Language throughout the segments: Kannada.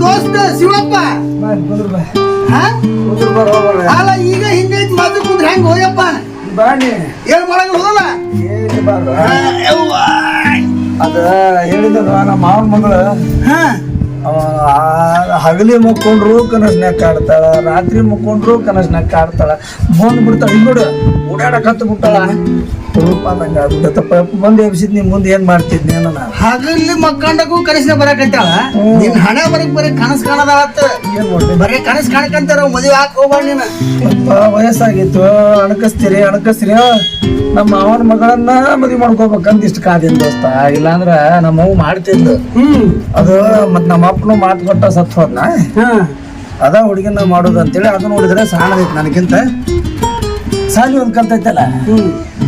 ದೋಸ್ತ ಶಿವಪ್ಪ. ಹಾ? ಅಲ್ಲ ಈಗ ಹಿಂಗೈತಿ ಮದ್ದು ಕುಂದ್ರೆ ಹೆಂಗ್ ಹೋಯಪ್ಪ? ಬಾಣಿ ಏನ್ ಮಾಡಂಗ? ಅದ ಹೇಳಿದ ನಮ್ಮ ಮಾವನ ಮಗಳು? ಹಾ. ಹಗಲಿ ಮುಕ್ಕೊಂಡ್ರು ಕನಸ್ನಾಗ ಕಾಡ್ತಾಳ ರಾತ್ರಿ ಮುಕ್ಕೊಂಡ್ರು ಕನಸ್ನ್ಯಾಗ ಕಾಡ್ತಾಳ ಬಂದ್ ಬಿಡ್ತಾಳ. ಇಲ್ಲಿ ನೋಡು ಓಡಾಡಕ್ ಹತ್ತು ಬಿಟ್ಟಾಳ ರೂಪ ನಂಗೆ ಆಗ್ಬಿಟ್ಟಪ್ಪ ಬಂದು ಎಬ್ಸಿದ್ ಮುಂದೆ ಏನ್ ಮಾಡ್ತಿದ್ನಿ ನಾನು ಹಗಲಿ ಮಕ್ಕಂಡಕ್ಕೂ ಕನಸಿನ ಬರಕತ್ತಾಳ ನಿನ್ ಹಣ ಬರಕ್ ಬರೀ ಕನಸ್ ಕಾಣದಾಳತ್ತ ಏನ್ ಮಾಡ್ತೀನಿ ಬರೀ ಕನಸ್ ಕಾಣಕಂತಾರ ಮದುವೆ ಹಾಕ್ ಹೋಗ್ಬೇಡ ನೀನು. ವಯಸ್ಸಾಗಿತ್ತು ಅಣಕಸ್ತೀರಿ ಅಣಕಸ್ತೀರಿ. ನಮ್ಮ ಮಾವನ ಮಗಳನ್ನ ಮದುವೆ ಮಾಡ್ಕೋಬೇಕಂತ ಇಷ್ಟ ಕಾದಿನ ದೋಸ್ತ. ಇಲ್ಲಾಂದ್ರ ನಮ್ಮ ಮಾಡ್ತಿದ್ದು ಮಾಡ್ತಿದ್ಲು. ಹ್ಮ್. ಅದು ಮತ್ ನಮ್ಮ ಅಪ್ಪನು ಮಾತು ಕೊಟ್ಟ ಸತ್ ಹೋದ್ನ? ಹಾ. ಅದ ಹುಡುಗಿನ ಮಾಡೋದು ಅಂತೇಳಿ ಅದು ನೋಡಿದ್ರೆ ಸಾಣದೈತಿ ನನಗಿಂತ. ಸಾಲಿ ಒಂದ್ ಕಲ್ತೈತಲ್ಲ ಅವ್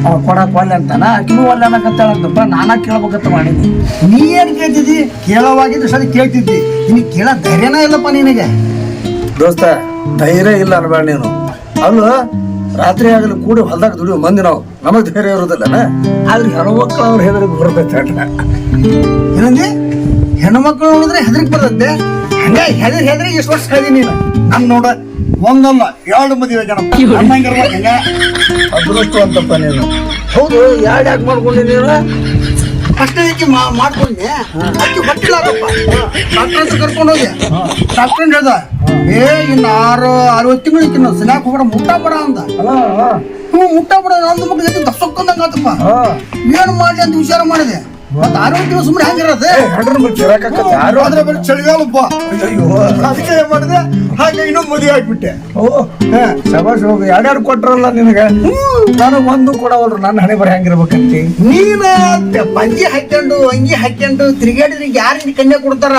ಅವ ಕೊಡಕ್ ಒಲ್ಲೆ ಅಂತಾನ? ಆಕಿನೂ ಒಲ್ಲೆ ಅನ್ನಕತ್ತಾಳಂತಪ್ಪ ನಾನ ಕೇಳ್ಬೇಕಂತ ಮಾಡಿದ್ದೆ ನೀ ಏನ್ ಕೇಳ್ತಿದ್ದಿ? ಕೇಳವಾಗಿದ್ದು ಸರಿ ಕೇಳ್ತಿದ್ದಿ. ನಿನಗೆ ಕೇಳ ಧೈರ್ಯನ ಇಲ್ಲಪ್ಪ ನಿನಗೆ. ದೋಸ್ತ ಧೈರ್ಯ ಇಲ್ಲ ಅನ್ಬೇಡ ನೀನು. ಅಲ್ಲ ರಾತ್ರಿ ಆಗಲಿ ಕೂಡಿ ಹೊಲ್ದಾಗ ದುಡಿಯೋ ಮಂದಿ ನಾವು. ನಮಗೆ ಧೈರ್ಯ ಇರೋದಿಲ್ಲ ಆದ್ರೆ ಹೆಣ್ಮಕ್ಳು ಅವ್ರ ಹೆದರಿಗೆ ಬರ್ತೈತೆ ಏನಂದಿ ಮಕ್ಕಳು ನೋಡಿದ್ರೆ ಹೆದರಿಕೆ ಬರ್ತೈತೆ. ಹಂಗ ಹೆದರಿ ಹೆದರಿ ಎಷ್ಟು ವರ್ಷ ಕಳ್ದಿ ನೀನು. ನನ್ ನೋಡ ಒಂದಲ್ಲ ಎರಡು ಮದುವೆ ಜನ ಹಂಗ. ಅದೃಷ್ಟ ಅಂತಪ್ಪ ನೀನು. ಹೌದು ಎರಡು ಯಾಕೆ ಮಾಡ್ಕೊಂಡಿ ನೀನು? ಮಾಡ್ಕೊಂಡೆ. ಡಾಕ್ಟರ್ ಕರ್ಕೊಂಡು ಹೋಗಿ ಡಾಕ್ಟರ್ ಹೇಳ್ದ? ಏ ಇನ್ನು ಆರು ಅರವತ್ತು ತಿಂಗಳು ಇಕ್ಕಿನ ಸಿನಾಕ್ ಹೋಗ್ಬೇಡ ಮುಟ್ಟ ಅಂದ. ಹ್ಞೂ ಮುಟ್ಟ ಬೇಡ ದಸಕ್ಕಂದಂಗ ಆತಪ್ಪ. ಏನು ಮಾಡ್ಲಿ ಅಂತ ವಿಚಾರ ಮಾಡಿದೆ. ಮತ್ತೆ ತಿಂಗಳು ಸುಮ್ಮನೆ ಹೆಂಗಿರೋದೆ ಹೆಂಡ್ರ ಮೇಲೆ ಚಿರಾಕತ್ತ ಯಾರು ಅದ್ರ ಮೇಲೆ ಚಳಿಗಾಲಪ್ಪ. ಅಯ್ಯೋ ಅದಕ್ಕೆ ಏನ್ ಮಾಡಿದೆ? ಹಾಗೆ ಇನ್ನೂ ಮದುವೆ ಆಗ್ಬಿಟ್ಟೆ. ಓ ಶಬಾಷ್ ಹೋಗು ಯಾರ್ಯಾರು ಕೊಟ್ರಲ್ಲ ನಿನಗೆ? ನಾನು ಒಂದು ಕೊಡವಲ್ರು ನನ್ನ ಹಣೆ ಬರ ಹೆಂಗಿರ್ಬೇಕಂತಿ. ನೀನ ಪಂಚಿ ಹಾಕ್ಕೊಂಡು ಅಂಗಿ ಹಾಕ್ಕೊಂಡು ತಿರುಗಾಡಿದ್ರೆ ಯಾರಿಗೆ ಕಣ್ಣೆ ಕೊಡ್ತಾರ?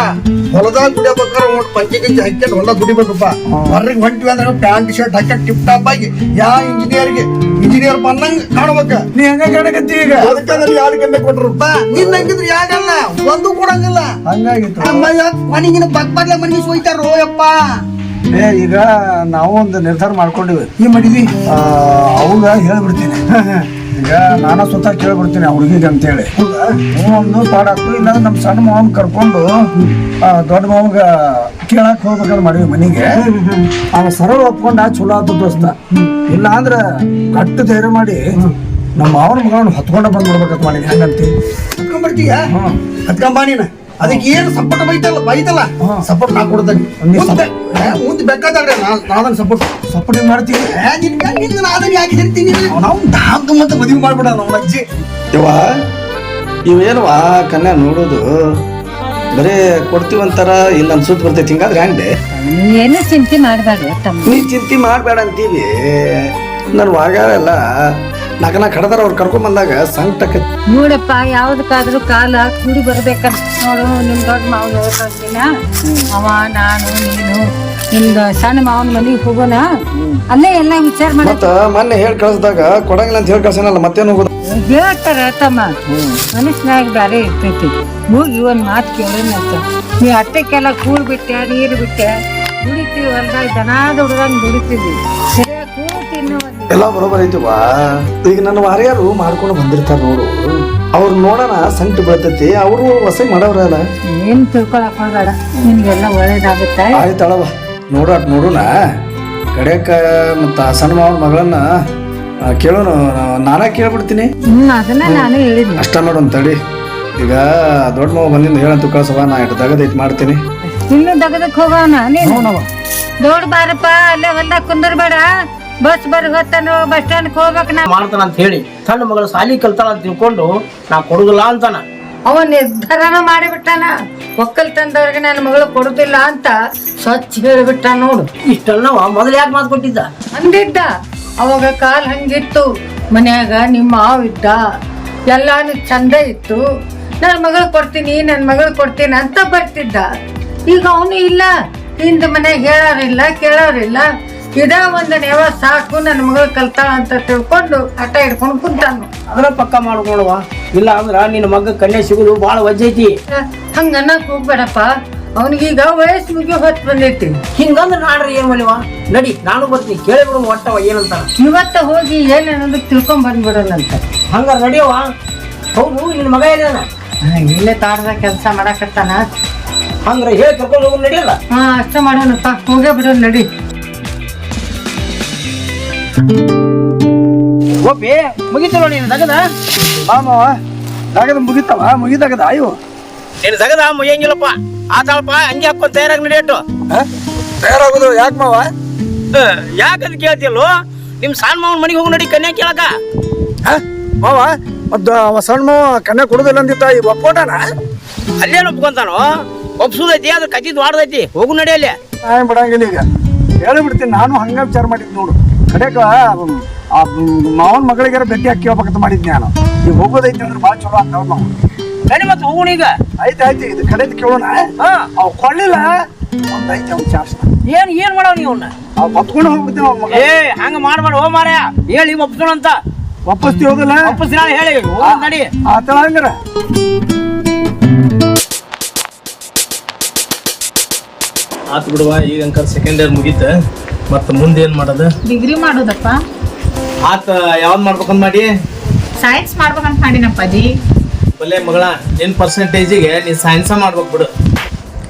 ಹೊಲದಾಗ ದುಡಿಯಬೇಕಾರ ಒಟ್ಟು ಪಂಚಿ ಗಿಂಚಿ ಹಾಕ್ಕೊಂಡು ಹೊಲ ದುಡಿಬೇಕಪ್ಪ. ಹೊರಗೆ ಹೊಂಟಿವಿ ಅಂದ್ರೆ ಪ್ಯಾಂಟ್ ಶರ್ಟ್ ಹಾಕ ಟಿಪ್ ಟಾಪ್ ಆಗಿ ಯಾ ಇಂಜಿನಿಯರ್ಗೆ ಇಂಜಿನಿಯರ್ ಬಂದಂಗ ಕಾಣ್ಬೇಕ. ನೀ ಹೆಂಗ ಕಾಣಕತ್ತಿ ಈಗ? ಅದಕ್ಕೆ ಯಾರು ಕನ್ಯಾ ಕೊಟ್ರಪ್ಪ ನಿನ್ನ ಹಂಗಿದ್ರೆ ಯಾಕಲ್ಲ? ಒಂದು ಕೊಡಂಗಿಲ್ಲ. ಹಂಗಾಗಿತ್ತು. ಮನೆಗಿನ ಬಗ್ ಬಗ್ಲ ಮನೆಗೆ ಸೋಯ್ತಾರೋ ಯಪ್ಪ? ಏ ಈಗ ನಾವು ಒಂದು ನಿರ್ಧಾರ ಮಾಡ್ಕೊಂಡಿವಿ. ಏನ್ ಮಾಡಿದ್ವಿ ಅವಾಗ ಹೇಳ್ಬಿಡ್ತೀನಿ. ಈಗ ನಾನು ಸ್ವತಃ ಕೇಳ್ಬಿಡ್ತೀನಿ ಹುಡುಗಿಗೆ ಅಂತೇಳಿ. ಒಂದು ಪಾಡಾಕ್ತು ಇಲ್ಲಾಂದ್ರೆ ನಮ್ಮ ಸಣ್ಣ ಮಾವನ್ ಕರ್ಕೊಂಡು ದೊಡ್ಡ ಮಾವಗ ಕೇಳಕ್ ಹೋಗ್ಬೇಕಂದ್ರೆ ಮಾಡಿವಿ ಮನೆಗೆ. ಅವ ಸರಳ ಒಪ್ಕೊಂಡ ಚಲೋ ಆತು ದೋಸ್ತ. ಇಲ್ಲ ಅಂದ್ರೆ ಕಟ್ಟು ಧೈರ್ಯ ಮಾಡಿ ನಮ್ಮ ಮಾವನ ಮಗಳನ್ನ ಹೊತ್ಕೊಂಡ ಬಂದ್ ಬಿಡ್ಬೇಕಂತ ಮಾಡಿ ಹೆಂಗಂತಿ? ಹತ್ಕೊಂಡ್ಬರ್ತೀಯ. ಹತ್ಕೊಂಬ ನೀನು. ಅದಕ್ಕೆ ಏನು ಸಪೋರ್ಟ್ ಬೈತಲ್ಲ ಬೈತಲ್ಲ. ಸಪೋರ್ಟ್ ನಾ ಕೊಡ್ತೇನೆ. ಮುಂದೆ ಬೇಕಾದ್ರೆ ನಾದನ್ ಸಪೋರ್ಟ್ ಸಪೋರ್ಟ್ ಮಾಡ್ತೀವಿ? ನಿನ್ಗೆ ನಾದನ್ ಯಾಕೆ ಹೇಳ್ತೀನಿ ನಾವು ಧಾಮ್ ಅಂತ ಮದುವೆ ಮಾಡ್ಬಿಡ ನಮ್ಮ ಅಜ್ಜಿ. ಇವ ಇವೇನವ ಕನ್ಯಾ ನೋಡೋದು? ಬರೇ ಕೊಡ್ತೀವಂತಾರ? ಇಲ್ಲ ಅನ್ಸುತ್ತ ಬರ್ತೈತಿ ಹಿಂಗಾದ್ರೆ ಹೆಂಗೆ ಏನು ಚಿಂತೆ ಮಾಡಬೇಡ ನೀ ಚಿಂತೆ ಮಾಡಬೇಡ ಅಂತೀವಿ. ನನ್ನ ನಕ ನಾ ಕಡದಾರ ಅವ್ರು ಕರ್ಕೊಂಡ್ ಬಂದಾಗ ಸಂಕಟಕ್ಕೆ ನೋಡಪ್ಪ ಯಾವ್ದಕ್ಕಾದ್ರೂ ಕಾಲ ಕೂಡಿ ಬರ್ಬೇಕಂತ ನೋಡು ನಿಮ್ ದೊಡ್ಡ ಮಾವನ ಅವ ನಾನು ನೀನು ನಿಮ್ದ ಸಣ್ಣ ಮಾವನ ಮನೆಗೆ ಹೋಗೋಣ? ಅಲ್ಲೇ ಎಲ್ಲ ವಿಚಾರ ಮಾಡ. ಮತ್ತ ಮೊನ್ನೆ ಹೇಳಿ ಕಳ್ಸಿದಾಗ ಕೊಡಂಗಿಲ್ಲ ಅಂತ ಹೇಳಿ ಕಳ್ಸನಲ್ಲ ಮತ್ತೇನು ಹೋಗೋದು? ಹೇಳ್ತಾರ ತಮ್ಮ. ಮನಸ್ಸಿನಾಗ ಬ್ಯಾರೆ ಇರ್ತೈತಿ. ಹೋಗಿ ಒಂದ್ ಮಾತು ಕೇಳೋಣಂತ ನೀ ಅಟ್ಟಕ್ಕೆಲ್ಲ ಕೂಳ್ ಬಿಟ್ಟೆ ನೀರು ಬಿಟ್ಟೆ ದುಡಿತೀವಿ ಹೊಲ್ದಾಗ ದನಾದ ಹುಡುಗಂಗ್ ದುಡಿತೀವಿ. ಎಲ್ಲ ಬರೋಬರ್ ಐತಿವಾ ಈಗ ನನ್ನ ವಾರ್ಯಾರು ಮಾಡ್ಕೊಂಡು ಬಂದಿರ್ತಾರ ನೋಡು. ಅವ್ರು ನೋಡೋಣ ಸಂಕಟ ಬೀಳ್ತೈತಿ ಅವರು ಹೊಸ ಮಾಡವ್ರಲ್ಲ ಏನ್ ತಿಳ್ಕೊಳಕ್ ಹೋಗ್ಬೇಡ ನಿನ್ಗೆಲ್ಲ ಒಳ್ಳೇದಾಗುತ್ತೆ. ಆಯ್ತಳವ ನೋಡಾಟ್ ನೋಡೋಣ ಕಡೆಯಕ್ಕ ಮತ್ತ ಸಣ್ಣ ಮಾವನ ಮಗಳನ್ನ ಆ, ಕೇಳೋಣ ನಾನೇ ಕೇಳ್ಬಿಡ್ತೀನಿ. ಹ್ಮ್ ಅದನ್ನ ನಾನು ಹೇಳಿದ್ನಿ. ಅಷ್ಟ ನೋಡೋಣ ತಡಿ ಈಗ ದೊಡ್ಡ ಮಾವ ಬಂದಿಂದ ಹೇಳಂತ ಕಳ್ಸವ ನಾ ಇಟ್ಟು ತಗದೈತಿ ಮಾಡ್ತೀನಿ. ಇನ್ನು ದಗದಕ್ ಹೋಗೋಣ ನೀನು? ದೊಡ್ಡ ಬಾರಪ್ಪ ಅಲ್ಲೇ ಹೊಲ್ದಾಗ ಕುಂದರ್ಬೇಡ. ಬಸ್ ಬರ್ಗತ್ತನು ಬಸ್ ಸ್ಟ್ಯಾಂಡ್ ಹೋಗ್ಬೇಕು ನಾ ಮಾಡ್ತಾನ ಅಂತ ಹೇಳಿ ಸಣ್ಣ ಮಗಳು ಸಾಲಿ ಕಲ್ತಾಳ ಅಂತ ತಿಳ್ಕೊಂಡು ನಾ ಕೊಡುದಿಲ್ಲ ಅಂತಾನ. ಅವ ನಿರ್ಧಾರನ ಮಾಡಿಬಿಟ್ಟಾನ ಒಕ್ಕಲ್ತನದವ್ರಿಗೆ ನನ್ನ ಮಗಳು ಕೊಡುದಿಲ್ಲ ಅಂತ ಸ್ವಚ್ಛ ಹೇಳಿಬಿಟ್ಟ ನೋಡು. ಇಷ್ಟೆಲ್ಲ ಮೊದಲು ಯಾಕೆ ಮಾತು ಕೊಟ್ಟಿದ್ದ? ಅಂದಿದ್ದ. ಅವಾಗ ಕಾಲ್ ಹಂಗಿತ್ತು. ಮನ್ಯಾಗ ನಿಮ್ಮ ಮಾವ ಇದ್ದ. ಎಲ್ಲಾನು ಚಂದ ಇತ್ತು. ನನ್ನ ಮಗಳು ಕೊಡ್ತೀನಿ ನನ್ನ ಮಗಳು ಕೊಡ್ತೀನಿ ಅಂತ ಬರ್ತಿದ್ದ. ಈಗ ಅವನು ಇಲ್ಲ. ಹಿಂದ ಮನೆಗೆ ಹೇಳೋರಿಲ್ಲ ಕೇಳೋರಿಲ್ಲ. ಇದ ಒಂದು ನೇವ ಸಾಕು ನನ್ನ ಮಗಳು ಕಲ್ತಾಳ ಅಂತ ತಿಳ್ಕೊಂಡು ಹಠ ಹಿಡ್ಕೊಂಡು ಕುಂತಾನು. ಅದ್ರ ಪಕ್ಕ ಮಾಡ್ಕೊಳುವ ಇಲ್ಲ ಅಂದ್ರ ನಿನ್ನ ಮಗ ಕಣ್ಣೆ ಸಿಗುದು ಭಾಳ ವಜ್ಜೈತಿ ಹಂಗ ಅನ್ನಕ್ ಹೋಗ್ಬೇಡಪ್ಪ. ಅವನಿಗೀಗ ವಯಸ್ಸು ಮುಗಿ ಹೊತ್ತು ಬಂದೈತಿ. ಹಿಂಗಂದ್ರ ನಾಡ್ರಿ ಏನ್ ಮಲಿವ ನಡಿ ನಾನು ಬರ್ತೀನಿ. ಕೇಳಿ ಬಿಡು ಒಟ್ಟವ ಏನಂತ ಇವತ್ತ ಹೋಗಿ ಏನ್ ತಿಳ್ಕೊಂಡು ತಿಳ್ಕೊಂಡ್ ಬಂದ್ಬಿಡೋಣಂತ ಹಂಗ ನಡಿಯವ ಹೌದು ನಿನ್ನ ಮಗ ಇದೇನ ಇಲ್ಲೇ ತಾಡ್ದ ಕೆಲಸ ಮಾಡಕತ್ತಾನ. ಹಂಗ್ರ ಹೇಳಿ ಕರ್ಕೊಂಡು ಹೋಗಿ ನಡಿಯಲ್ಲ? ಹಾ ಅಷ್ಟ ಮಾಡೋಣಪ್ಪ. ಹೋಗೇ ಬಿಡೋಣ ನಡಿ. ಗೋಪಿ ಮುಗಿತಲ್ಲ ನೀನು ತಗದ ಮಾಮವ ನಗದ ಮುಗಿತವ? ಮುಗಿದಾಗದ? ಅಯ್ಯೋ. ನೀನು ತಗದ ಮುಗಿಯಂಗಿಲ್ಲಪ್ಪ. ಆತಾಳಪ್ಪ ಹಂಗೆ ಹಾಕೊಂಡ್ ತಯಾರಾಗಿ ನಡೆಯಟ್ಟು ತಯಾರಾಗೋದು ಯಾಕೆ ಮಾವ? ಯಾಕಂತ ಕೇಳ್ತಿಲ್ಲೋ ನಿಮ್ ಸಣ್ಣ ಮಾವನ ಮನೆಗೆ ಹೋಗಿ ನಡಿ ಕನ್ಯಾ ಕೇಳಕ? ಮಾವ ಮತ್ತ ಅವ ಸಣ್ಣ ಮಾವ ಕನ್ಯಾ ಕೊಡುದಿಲ್ಲ ಅಂದಿತ್ತ ಈ ಒಪ್ಪೋಟನ? ಅಲ್ಲೇನು ಒಪ್ಕೊಂತಾನೋ? ಒಪ್ಸುದೈತಿ ಅದ್ರ ಕತ್ತಿ ದ್ವಾಡದೈತಿ ಹೋಗು ನಡಿ ಅಲ್ಲಿ. ನಾನು ಬಿಡಂಗಿಲ್ಲ ಈಗ. ಹೇಳಿಬಿಡ್ತೀನಿ ನಾನು ಹಂಗೆ ವಿಚಾರ ಮಾಡಿದ್ದು ನೋಡು. ಕಡೆಕ ಆ ಮಾವನ ಮಗಳಿಗಾರ ಭೇಟಿ ಹಾಕಿ ಹೋಗ್ಬೇಕಂತ ಮಾಡಿದ್ನಿ ನಾನು. ಈಗ ಹೋಗೋದೈತಿ ಅಂದ್ರೆ ಭಾಳ ಚಲೋ ಆಗ್ತಾವ ನಾವು ನಡಿ ಮತ್ತೆ ಹೋಗೋಣ ಈಗ. ಆಯ್ತು ಆಯ್ತು ಇದು ಕಡೆದು ಕೇಳೋಣ. ಹಾ. ಅವ್ ಕೊಳ್ಳಿಲ್ಲ ಒಂದೈತಿ ಅವ್ನು ಅವ್ನ ಚಾರ್ಜ್ ಏನ್ ಏನ್ ಮಾಡವ್ ನೀವು ಅವ್ನ? ಅವ್ ಹೊತ್ಕೊಂಡು ಹೋಗ್ಬಿಡ್ತೀನಿ ಅವ್ನ ಮಗ ಏ ಹಂಗ ಮಾಡ್ಬೇಡ ಹೋ ಮಾರ್ಯ ಹೇಳಿ ಒಪ್ಸೋಣ ಅಂತ. ವಾಪಸ್ತಿ ಹೋಗಲ್ಲ? ವಾಪಸ್ ನಾಳೆ ಹೇಳಿ. ಹೋಗೋಣ ನಡಿ. ಆತಳ ಹಂಗಾರ. ಆತು ಬಿಡುವ ಈಗ ಅಂಕರ್ ಸೆಕೆಂಡ್ ಇಯರ್ ಮುಗೀತ. ಮತ್ತ ಮುಂದೆ ಏನ್ ಮಾಡೋದು? ಡಿಗ್ರಿ ಮಾಡೋದಪ್ಪ. ಆತ ಯಾವ್ದು ಮಾಡ್ಬೇಕಂತ ಮಾಡಿ? ಸೈನ್ಸ್ ಮಾಡ್ಬೇಕಂತ ಮಾಡಿನಪ್ಪಾಜಿ. ಒಳ್ಳೆ ಮಗಳ ನಿನ್ ಪರ್ಸೆಂಟೇಜಿಗೆ ನೀ ಸೈನ್ಸ ಮಾಡ್ಬೇಕು ಬಿಡು.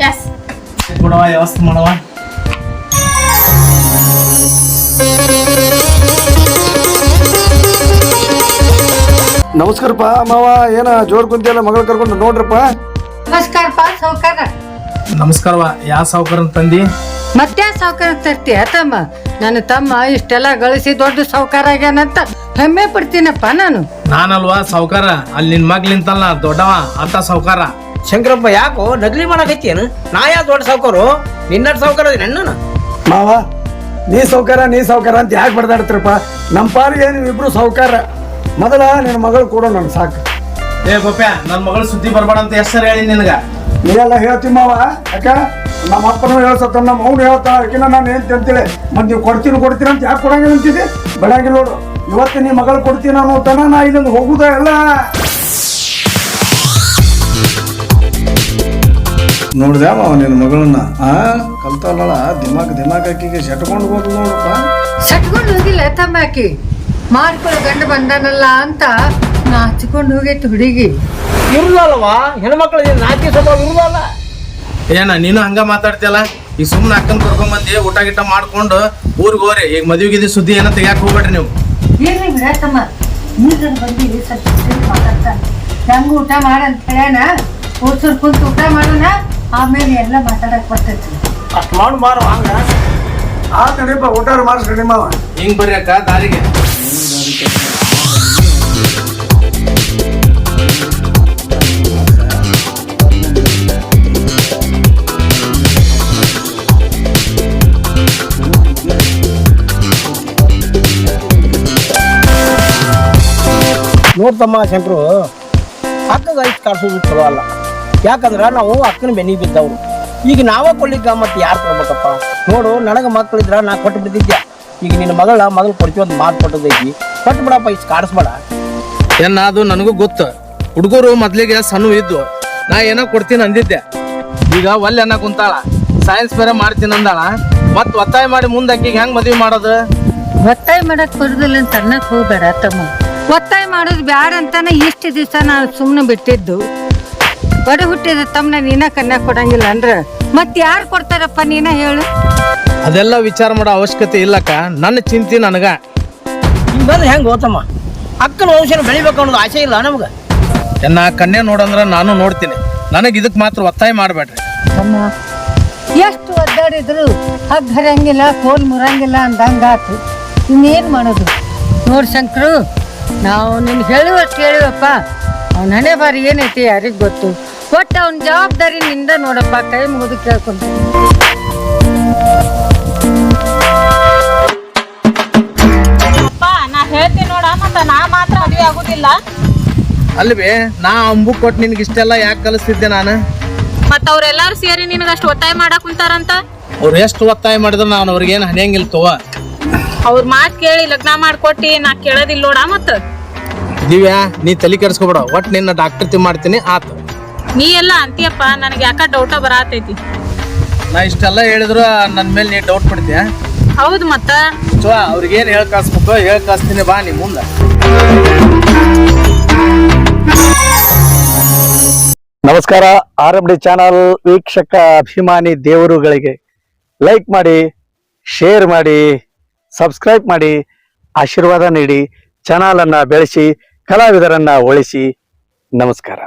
ಎಸ್ ಬಿಡವ ವ್ಯವಸ್ಥೆ ಮಾಡವ ನಮಸ್ಕಾರಪ್ಪ ಮಾವ ಏನ ಜೋರ್ ಕುಂತಿಯಲ್ಲ ಮಗಳು ಕರ್ಕೊಂಡು ನೋಡ್ರಪ್ಪ? ನಮಸ್ಕಾರಪ್ಪ ಸಾವುಕಾರ ನಮಸ್ಕಾರವ. ಯಾವ ಸಾವುಕಾರ ತಂದಿ? ಮತ್ತೆ ಸಾವುಕಾರ ತರ್ತೀಯ ತಮ್ಮ? ನನ್ನ ತಮ್ಮ ಇಷ್ಟೆಲ್ಲ ಗಳಿಸಿ ದೊಡ್ಡ ಸಾವುಕಾರ ಆಗ್ಯಾನಂತ ಹೆಮ್ಮೆ ಪಡ್ತೀನಪ್ಪ ನಾನು. ನಾನಲ್ವಾ ಸಾವುಕಾರ? ಅಲ್ಲಿ ನಿನ್ ಮಗ್ಲಿಂತಲ್ಲ ದೊಡ್ಡವ ಅಂತ ಸಾವುಕಾರ. ಶಂಕರಪ್ಪ ಯಾಕೋ ನಗ್ಲಿ ಮಾಡಕತ್ತೇನು ನಾ ಯಾ ದೊಡ್ಡ ಸಾವುಕಾರು? ನಿನ್ನ ಸಾವುಕಾರ ನನ್ನ ಮಾವ ನೀ ಸೌಕಾರ ನೀ ಸೌಕಾರ ಅಂತ ಯಾಕೆ ಬಡ್ದಾಡ್ತಿರಪ್ಪ? ನಮ್ಮ ಪಾಲಿಗೆ ನೀವು ಇಬ್ರು ಸೌಕಾರ ಮೊದಲ ನಿನ್ನ ಮಗಳು ಕೊಡೋ ನನ್ ಸಾಕು. ಏ ಪಪ್ಪ ನನ್ನ ಮಗಳ ಸುದ್ದಿ ಬರ್ಬೇಡ ಅಂತ ಹೆಸರು ಹೇಳಿ ನಿನಗ? ನೀ ಎಲ್ಲ ಹೇಳ್ತಿ ಮಾವ ಯಾಕ? ನಮ್ಮ ಅಪ್ಪನೂ ಹೇಳ್ಸತ್ತ ನಮ್ಮ ಅವ್ನು ಹೇಳ್ತಾ ಅದಕ್ಕಿಂತ ನಾನು ಏನು ತಿಂತೇಳಿ ಮತ್ತೆ ನೀವು ಕೊಡ್ತೀನಿ ಕೊಡ್ತೀನಿ ಅಂತ ಯಾಕೆ ಕೊಡಂಗಿಲ್ಲ ಅಂತಿದ್ದೆ ಬೆಳಗ್ಗೆ ನೋಡು ಇವತ್ತು ನೀ ಮಗಳು ಕೊಡ್ತೀನಿ ಅನ್ನೋ ತನ ನಾ ಇಲ್ಲಿಂದ ಹೋಗುದ ಎಲ್ಲ ನೋಡಿದೆ ಮಾವ ನಿನ್ನ ಮಗಳನ್ನ ಆ? ಕಲ್ತಲ್ಲ ದಿಮಾಕ್ ದಿಮಾಕ್ ಆಕಿಗೆ ಸೆಟ್ಕೊಂಡು ಹೋದ್ ನೋಡಪ್ಪ. ಸಟ್ಕೊಂಡು ಹೋಗಿಲ್ಲ ತಮ್ಮ ಆಕಿ. ಮಾಡ್ಕೊಳ್ಳೋ ಗಂಡ ಬಂದಾನಲ್ಲ ಅಂತ ನಾ ಹಚ್ಕೊಂಡು ಹೋಗೈತಿ ಹುಡುಗಿ. ಇರುದಲ್ವಾ? ಹೆಣ್ಮಕ್ಳು ನಾಟಿ ಸ್ವಭಾವ ಇರುದಲ್ಲ. ಏನ ನೀನು ಹಂಗ ಮಾತಾಡ್ತಿಯಲ್ಲ? ಈ ಸುಮ್ಮನೆ ಅಕ್ಕನ್ ಕರ್ಕೊಂಬಂದಿ ಊಟ ಗಿಟ ಮಾಡ್ಕೊಂಡು ಊರಿಗೆ ಹೋರಿ ಈಗ ಮದುವೆ ಗಿದಿ ಸುದ್ದಿ ಏನೋ ತೆಗಿಯಾಕ ಹೋಗ್ಬೇಡ್ರಿ ನೀವು. ಏನ್ರಿ ಬಿಡತ್ತಮ್ಮ ಈಗ ಬಂದಿರಿ ಸ್ವಲ್ಪ ಸೇರಿ ಮಾತಾಡ್ತಾನೆ ಹೆಂಗ ಊಟ ಮಾಡಂತ ಹೇಳ್ಯಾನ? ಓದ್ಸರ್ ಕುಂತು ಊಟ ಮಾಡೋಣ? ಆಮೇಲೆ ಎಲ್ಲ ಮಾತಾಡಕ್ ಬರ್ತೈತಿ. ಅಷ್ಟು ಮಾಡು ಮಾರು ಹಂಗ. ಆ ಕಡಿಪ ಊಟ ಮಾಡಿಸ್ಕಡಿ ಮಾವ ಹಿಂಗ್ ಬರ್ರಿ ಅಕ್ಕ ದಾರಿಗೆ. ನೋಡ್ತಮ್ಮ ಶಂಕರು ಅಕ್ಕದ ಐದು ಕಾಡ್ಸೋದು ಚಲೋ ಅಲ್ಲ. ಯಾಕಂದ್ರೆ ನಾವು ಅಕ್ಕನ ಬೆನ್ನಿಗೆ ಬಿದ್ದವ್ರು. ಈಗ ನಾವೇ ಕೊಡ್ಲಿಕ್ಕೆ ಮತ್ತೆ ಯಾರು ಕೊಡ್ಬೇಕಪ್ಪ? ನೋಡು ನನಗೆ ಮಕ್ಕಳಿದ್ರ ನಾ ಕೊಟ್ಟು ಬಿದ್ದಿದ್ದೆ ಈಗ ನಿನ್ನ ಮಗಳ ಮಗಳು ಕೊಡ್ತೀವಿ ಒಂದು ಮಾತು ಕೊಟ್ಟದೈತಿ ಕೊಟ್ಟು ಬಿಡಪ್ಪ ಇಷ್ಟು ಕಾಡಿಸ್ಬೇಡ ಏನ ಅದು ನನಗೂ ಗೊತ್ತು. ಹುಡುಗರು ಮೊದ್ಲಿಗೆ ಸಣ್ಣ ಇದ್ದು ನಾ ಏನೋ ಕೊಡ್ತೀನಿ ಅಂದಿದ್ದೆ. ಈಗ ಒಲ್ಲೆ ಅನ್ನ ಕುಂತಾಳ. ಸೈನ್ಸ್ ಬೇರೆ ಮಾಡ್ತೀನಿ ಅಂದಾಳ. ಮತ್ತೆ ಒತ್ತಾಯ ಮಾಡಿ ಮುಂದೆ ಅಕ್ಕಿಗೆ ಹೆಂಗ್ ಮದುವೆ ಮಾಡೋದು? ಒತ್ತಾಯ ಮಾಡಕ್ ಬರುದಿಲ್ಲ ಅಂತ ಅನ್ನಕ್ ಹೋಗ್ಬೇಡ ತಮ್ಮ. ಒತ್ತಾಯ ಮಾಡೋದು ಬ್ಯಾಡ ಅಂತಾನೆ ಇಷ್ಟು ದಿವಸ ನಾನು ಸುಮ್ಮನೆ ಬಿಟ್ಟಿದ್ದು. ಬಡ ಹುಟ್ಟಿದ ತಮ್ಮ ನೀನ ಕನ್ಯಾ ಕೊಡಂಗಿಲ್ಲ ಅಂದ್ರೆ ಮತ್ ಯಾರು ಕೊಡ್ತಾರಪ್ಪ ನೀನ ಹೇಳು? ಅದೆಲ್ಲ ವಿಚಾರ ಮಾಡೋ ಅವಶ್ಯಕತೆ ಇಲ್ಲಕ್ಕ ನನ್ನ ಚಿಂತೆ ನನಗ. ಹೆಂಗ್ ಹೆಂಗೆ ಹೋತಮ್ಮ? ಅಕ್ಕನ ವಂಶನ ಬೆಳಿಬೇಕು ಅನ್ನೋದು ಆಸೆ ಇಲ್ಲ ನಮ್ಗೆ? ಎನ್ನ ಕನ್ಯಾ ನೋಡಂದ್ರ ನಾನು ನೋಡ್ತೀನಿ. ನನಗೆ ಇದಕ್ ಮಾತ್ರ ಒತ್ತಾಯ ಮಾಡಬೇಡ್ರಿ. ತಮ್ಮ ಎಷ್ಟು ಒದ್ದಾಡಿದ್ರು ಹಗ್ ಫೋನ್ ಕೋಲ್ ಮುರಂಗಿಲ್ಲ ಅಂದಂಗಾತು. ಇನ್ನೇನ್ ಮಾಡೋದು? ನೋಡ್ ಶಂಕರು ನಾವು ನಿನ್ ಹೇಳುವ ಕೇಳುವಪ್ಪ. ಅವ್ನ ಹಣೆ ಬಾರಿ ಏನೈತಿ ಯಾರಿಗ್ ಗೊತ್ತು? ಒಟ್ಟು ಅವ್ನ ಜವಾಬ್ದಾರಿ ನಿಂದ ನೋಡಪ್ಪ ಕೈ ಮುಗಿದು ಕೇಳ್ಕೊಂತೀನಿ ನಾ ಹೇಳ್ತೀನಿ ನೋಡ ಮತ್ತ ನಾ ಆಗುದಿಲ್ಲ. ಅಲ್ವೇ ನಾ ಅಂಬು ಕೊಟ್ಟು ನಿನ್ಗೆ ಇಷ್ಟೆಲ್ಲ ಯಾಕೆ ಕಲಿಸ್ತಿದ್ದೆ ನಾನು? ಮತ್ತ ಅವ್ರೆಲ್ಲಾರು ಸೇರಿ ನಿನಗೆ ಅಷ್ಟು ಒತ್ತಾಯ ಮಾಡಕ್ ಕುಂತಾರಂತ? ಅವ್ರು ಎಷ್ಟು ಒತ್ತಾಯ ಮಾಡಿದ್ರು ನಾನು ಅವ್ರಿಗೇನು ಹಣಿಯಂಗಿಲ್ಲ ತವ ಅವ್ರ ಮಾತ್ ಕೇಳಿ ಲಗ್ನ ಮಾಡ್ಕೊಟ್ಟಿ ನಾ ಕೇಳೋದಿಲ್ಲ ನೋಡ ಮತ್ತ ದಿವ್ಯಾ ನೀ ತಲೆ ಕೆಡಿಸ್ಕೊಬೇಡ. ಒಟ್ ನಿನ್ನ ಡಾಕ್ಟರ್ ತಿ ಮಾಡ್ತೀನಿ ಆತು. ನೀ ಎಲ್ಲ ಅಂತೀಯಪ್ಪ ನನಗೆ ಯಾಕ ಡೌಟ ಬರಾತೈತಿ? ನಾ ಇಷ್ಟೆಲ್ಲ ಹೇಳಿದ್ರು ನನ್ನ ಮೇಲೆ ನೀ ಡೌಟ್ ಪಡ್ತೀಯ? ಹೌದು ಮತ್ತ? ಸೊ ಅವ್ರಿಗೇನು ಹೇಳಿ ಕಳಿಸ್ಬೇಕು ಹೇಳಿ ಕಳಿಸ್ತೀನಿ ಬಾ ನೀ ಮುಂದೆ. ನಮಸ್ಕಾರ ಆರ್ ಎಂ ಡಿ ಚಾನಲ್ ವೀಕ್ಷಕ ಅಭಿಮಾನಿ ದೇವರುಗಳಿಗೆ. ಲೈಕ್ ಮಾಡಿ ಶೇರ್ ಮಾಡಿ ಸಬ್ಸ್ಕ್ರೈಬ್ ಮಾಡಿ ಆಶೀರ್ವಾದ ನೀಡಿ ಚಾನಲನ್ನು ಬೆಳೆಸಿ ಕಲಾವಿದರನ್ನು ಉಳಿಸಿ. ನಮಸ್ಕಾರ.